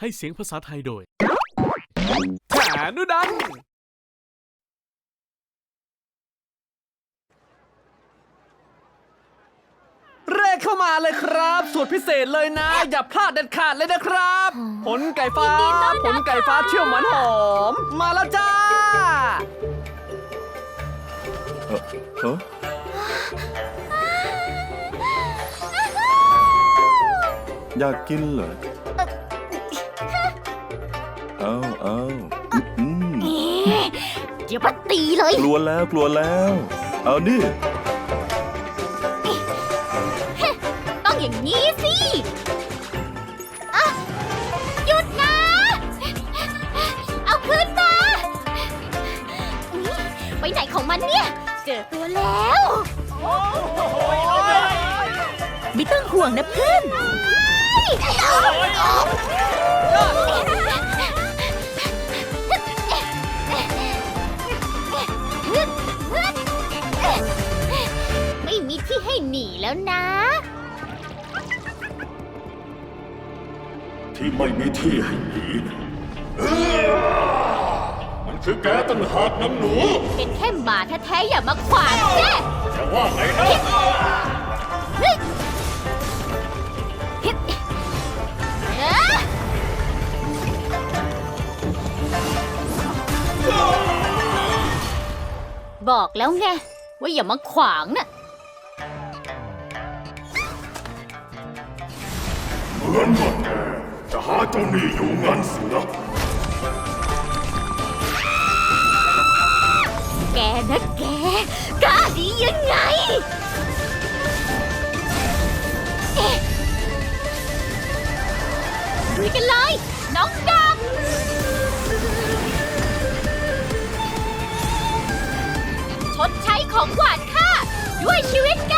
ให้เสียงภาษาไทยโดยแขนุดัน เร่เข้ามาเลยครับ สูตรพิเศษเลยนะ อย่าพลาดเด็ดขาดเลยนะครับ ผลไก่ฟ้า ยินดีต้อนรับ ผลไก่ฟ้าเชี่ยวหวานหอม มาแล้วจ้าเออเอออยากกินเหรอ เอาเอาอืมเดี๋ยวมาตีเลย กลัวแล้วกลัวแล้ว เอาดิต้องอย่างนี้สิอะหยุดนะ เอาขึ้นมาอุ๊ยไปไหนของมันเนี่ย เจอตัวแล้ว ไม่ต้องห่วงนะเพื่อนไม่ ห้หนีแล้วนะ ที่ไม่มีที่ให้หนีนะมันคือแกตั้งหากน้ำหนู เป็นแค่หมาแท้ๆอย่ามาขวางแน่แต่ว่าไงนะเฮ้ยเฮ้ยเอ้อบอกแล้วไงว่าอย่ามาขวางน่ะ เหมือนว่าแกจะหาเจ้าหนี้อยู่งั้นสินะแกนะแกกล้าดียังไง เอ๊ะลุยกันเลย น้องดำชดใช้ของหวานค่ะด้วยชีวิตแก